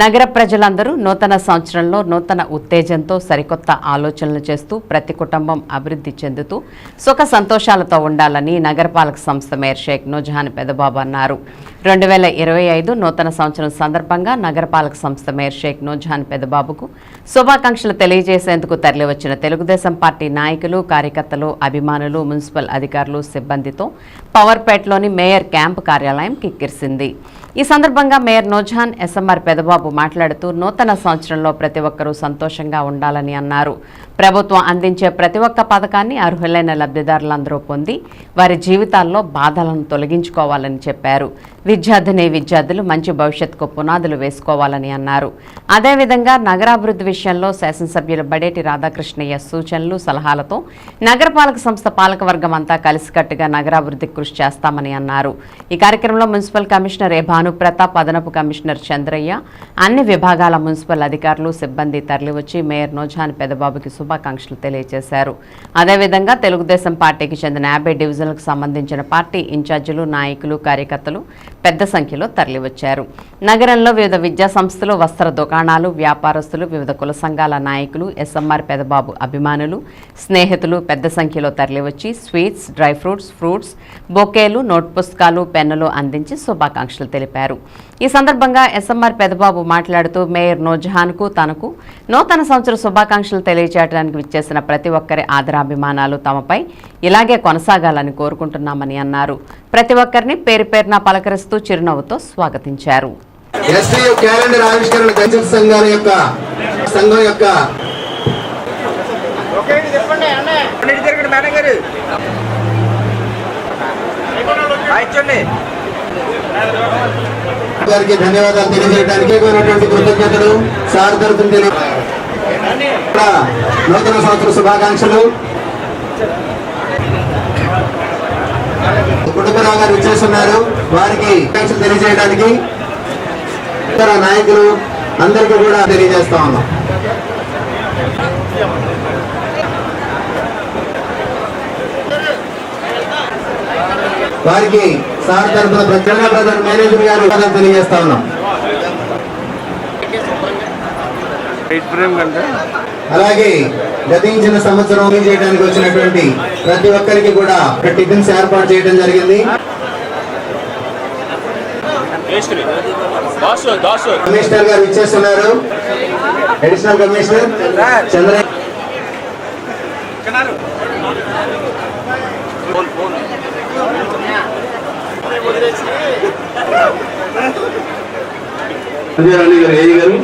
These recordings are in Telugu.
నగర ప్రజలందరూ నూతన సంవత్సరంలో నూతన ఉత్తేజంతో సరికొత్త ఆలోచనలు చేస్తూ ప్రతి కుటుంబం అభివృద్ధి చెందుతూ సుఖ సంతోషాలతో ఉండాలని నగరపాలక సంస్థ మేయర్ షేక్ నూజహాన్ పెదబాబు అన్నారు. రెండు వేల ఇరవై ఐదు నూతన సంవత్సరం సందర్భంగా నగరపాలక సంస్థ మేయర్ షేక్ నూజహాన్ పెదబాబుకు శుభాకాంక్షలు తెలియజేసేందుకు తరలివచ్చిన తెలుగుదేశం పార్టీ నాయకులు కార్యకర్తలు అభిమానులు మున్సిపల్ అధికారులు సిబ్బందితో పవర్పేటలోని మేయర్ క్యాంపు కార్యాలయం కిక్కిరిసింది. ఈ సందర్భంగా మేయర్ నోజాన్ ఎస్ఎంఆర్ పెదబాబు మాట్లాడుతూ నూతన సంవత్సరంలో ప్రతి ఒక్కరూ సంతోషంగా ఉండాలని అన్నారు. ప్రభుత్వం అందించే ప్రతి ఒక్క పథకాన్ని అర్హులైన లబ్ధిదారులందరూ పొంది వారి జీవితాల్లో బాధలను తొలగించుకోవాలని చెప్పారు. విద్యార్థిని విద్యార్థులు మంచి భవిష్యత్తుకు పునాదులు వేసుకోవాలని అన్నారు. అదేవిధంగా నగరాభివృద్ధి విషయంలో శాసనసభ్యులు బడేటి రాధాకృష్ణయ్య సూచనలు సలహాలతో నగరపాలక సంస్థ పాలకవర్గం అంతా కలిసికట్టుగా నగరాభివృద్ధికి కృషి చేస్తామని అన్నారు. ఈ కార్యక్రమంలో మున్సిపల్ కమిషనర్ ఏ భానుప్రతాప్ అదనపు కమిషనర్ చంద్రయ్య అన్ని విభాగాల మున్సిపల్ అధికారులు సిబ్బంది తరలివచ్చి మేయర్ నోజాన్ పెదబాబుకి శుభాకాంక్షలు తెలియజేశారు. అదేవిధంగా తెలుగుదేశం పార్టీకి చెందిన యాభై డివిజన్లకు సంబంధించిన పార్టీ ఇన్ఛార్జీలు నాయకులు కార్యకర్తలు పెద్ద సంఖ్యలో తరలివచ్చారు. నగరంలో వివిధ విద్యా సంస్థలు వస్త్ర దుకాణాలు వ్యాపారస్తులు వివిధ కుల సంఘాల నాయకులు ఎస్ఎంఆర్ పెదబాబు అభిమానులు స్నేహితులు పెద్ద సంఖ్యలో తరలివచ్చి స్వీట్స్ డ్రై ఫ్రూట్స్ ఫ్రూట్స్ బొకేలు నోట్ పుస్తకాలు పెన్నులు అందించి శుభాకాంక్షలు తెలిపారు. ఈ సందర్భంగా ఎస్ఎంఆర్ పెదబాబు మాట్లాడుతూ మేయర్ నోజహాన్కు తనకు నూతన సంవత్సర శుభాకాంక్షలు తెలియజేయడానికి విచ్చేసిన ప్రతి ఒక్కరి ఆదరాభిమానాలు తమపై ఇలాగే కొనసాగాలని కోరుకుంటున్నామని అన్నారు. ప్రతి ఒక్కరిని పేరు పేరున పలకరిస్తూ చిరునవ్వుతో స్వాగతించారు. ఎస్టీయు క్యాలెండర్ ఆవిష్కరణ సంఘాల యొక్క సంఘం యొక్క గారికి ధన్యవాదాలు తెలియజేయడానికి కృతజ్ఞతలు సార్ తరఫున తెలియ నూతన సంవత్సర శుభాకాంక్షలు. కుటుంబరావు గారు ఇచ్చేస్తున్నారు వారికి తెలియజేయడానికి ఇతర నాయకులు అందరికీ కూడా తెలియజేస్తా ఉన్నాం. వారికి సార్ తరఫున ప్రత్యేక ప్రధాన మేనేజర్ గారు తెలియజేస్తా ఉన్నాం. అలాగే గతించిన సంవత్సరం చేయడానికి వచ్చినటువంటి ప్రతి ఒక్కరికి కూడా టిఫిన్స్ ఏర్పాటు చేయడం జరిగింది. కమిషనర్ గారు ఇచ్చేస్తున్నారు. అడిషనల్ కమిషనర్ చంద్ర గారు ఏ గారు.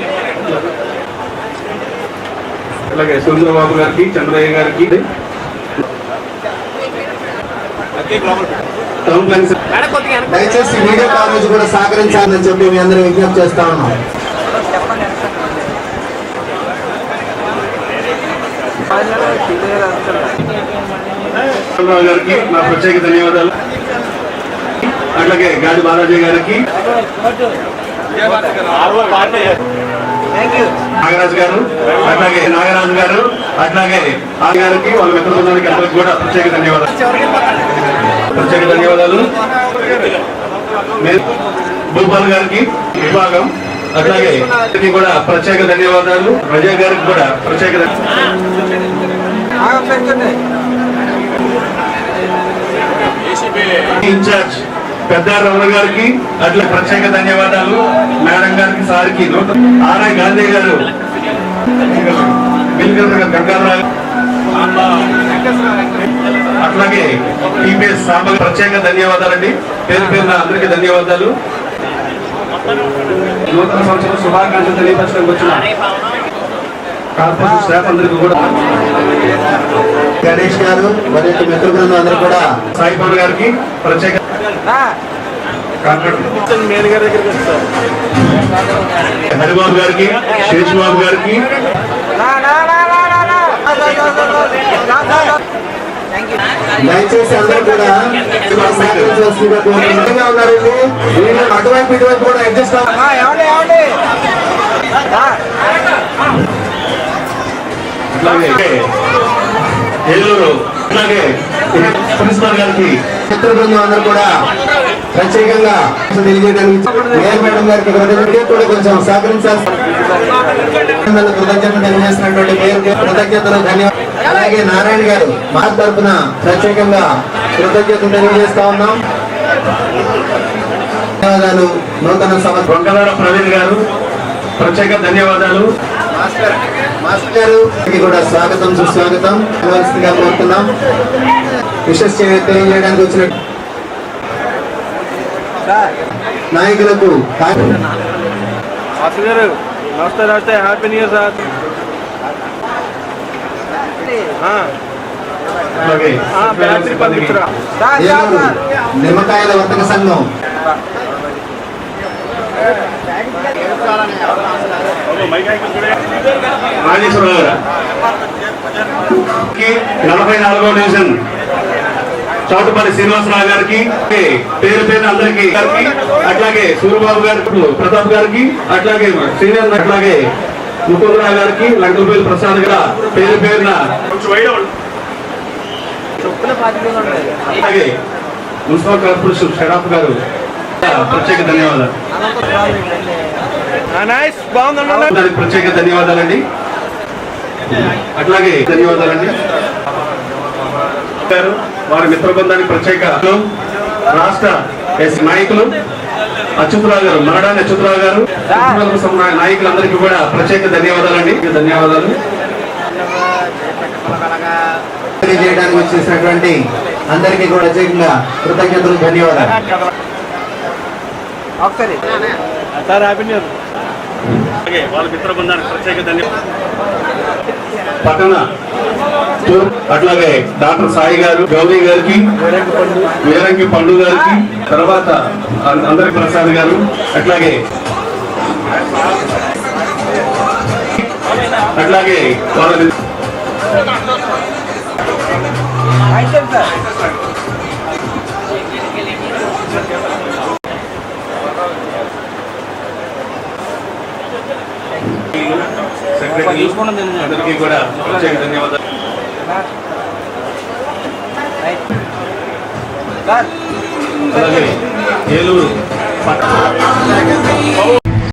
అలాగే సురేంద్రబాబు గారికి చంద్రయ్య గారికి. దయచేసి వీడియో కాలేజ్ కూడా సహకరించాలని చెప్పి మీ అందరూ విజ్ఞప్తి చేస్తా ఉన్నాం. చంద్రబాబు గారికి నా ప్రత్యేక ధన్యవాదాలు. అట్లాగే గాడి బాలాజీ గారికి. నాగరాజు గారు అట్లాగే నాగరాజు గారు అట్లాగే ఆ గారికి వాళ్ళ మిత్ర బృందానికి అందరికి కూడా ప్రత్యేక ధన్యవాదాలు. ప్రత్యేక ధన్యవాదాలు. భూపాల్ గారికి విభాగం అట్లాగే కూడా ప్రత్యేక ధన్యవాదాలు. రజా గారికి కూడా ప్రత్యేక ఇన్ఛార్జ్ పెద్ద రమణ గారికి అట్లా ప్రత్యేక ధన్యవాదాలు. సార్కి ఆర్ఐ గాంధీ గారు. గంగారావు అట్లాగే టీపీఎస్ సాంబ ప్రత్యేక ధన్యవాదాలండి. పేరు పేరున అందరికీ ధన్యవాదాలు. నూతన సంవత్సరం శుభాకాంక్షలు తెలియపరచడానికి వచ్చిన కార్పొరేషన్ స్టాఫ్ అందరికీ కూడా గణేష్ గారు మరి యొక్క మిత్ర బృందం అందరూ కూడా సాయి పవన్ గారికి ప్రత్యేక హరిబాబు గారికి శేష్ బాబు గారికి. దయచేసి అందరూ కూడా ఉన్నారండి. వీళ్ళు అటువైపు ఇటువైపు కూడా అడ్జస్ట్. అలాగే. ఏలూరు అలాగే. ప్రిన్సిపల్ గారికి చిత్ర బృందం అందరూ కూడా ప్రత్యేకంగా తెలియజేయడానికి మేయర్ గారికి కూడా కొంచెం సహకరించాల్సి కృతజ్ఞతలు తెలియజేసినటువంటి మేయర్ కృతజ్ఞతలు ధన్యవాదాలు. అలాగే నారాయణ గారు మా తరపున ప్రత్యేకంగా కృతజ్ఞతలు తెలియజేస్తా ఉన్నాం. ధన్యవాదాలు. నూతన సంవత్సరం. వంకదార ప్రవీణ్ గారు ప్రత్యేక ధన్యవాదాలు. మాస్టర్ కూడా స్వాగతం సుస్వాగతం. కోరుతున్నాం. విశేష తెలియజేయడానికి వచ్చిన నాయకులకు గారు నమస్తే నమస్తే హ్యాపీ న్యూ ఇయర్ సార్ నిమ్మకాయల వర్తక సంఘం. రాజేశ్వరరావు గారు. నలభై నాలుగో డివిజన్. చాటుపల్లి శ్రీనివాసరావు గారికి పేరు పేరు అందరికి గారికి అట్లాగే సూర్యబాబు గారికి ప్రతాప్ గారికి అట్లాగే శ్రీనివాస్ అట్లాగే ముకుందరావు గారికి లంకపేలు ప్రసాద్ గారు పేరు పేరున అలాగే మున్సిపల్ కార్పొరేషన్ షరాఫ్ గారు ప్రత్యేక ధన్యవాదాలు. నైస్ దానికి ప్రత్యేక ధన్యవాదాలండి. అట్లాగే ధన్యవాదాలండి. గారు వారి మిత్ర బృందానికి ప్రత్యేక రాష్ట్ర ఎస్ నాయకులు అచ్యుతరావు గారు మరడాని అచ్యుతరావు గారు నాయకులందరికీ కూడా ప్రత్యేక ధన్యవాదాలండి. ధన్యవాదాలు. తెలియజేయడానికి వచ్చేసినటువంటి అందరికీ కూడా ప్రత్యేకంగా కృతజ్ఞతలు ధన్యవాదాలు. అలాగే వాళ్ళ మిత్ర బృందానికి ప్రత్యేక ధన్యవాదాలు. పక్కన అట్లాగే డాక్టర్ సాయి గారు గౌరీ గారికి వీరంగి పండు గారికి తర్వాత అందరి ప్రసాద్ గారు అట్లాగే అట్లాగే వాళ్ళ మిత్ర- అయితే సార్ సెక్రటరీ అందరికీ కూడా ప్రత్యేక ధన్యవాదాలు. అలాగే ఏలూరు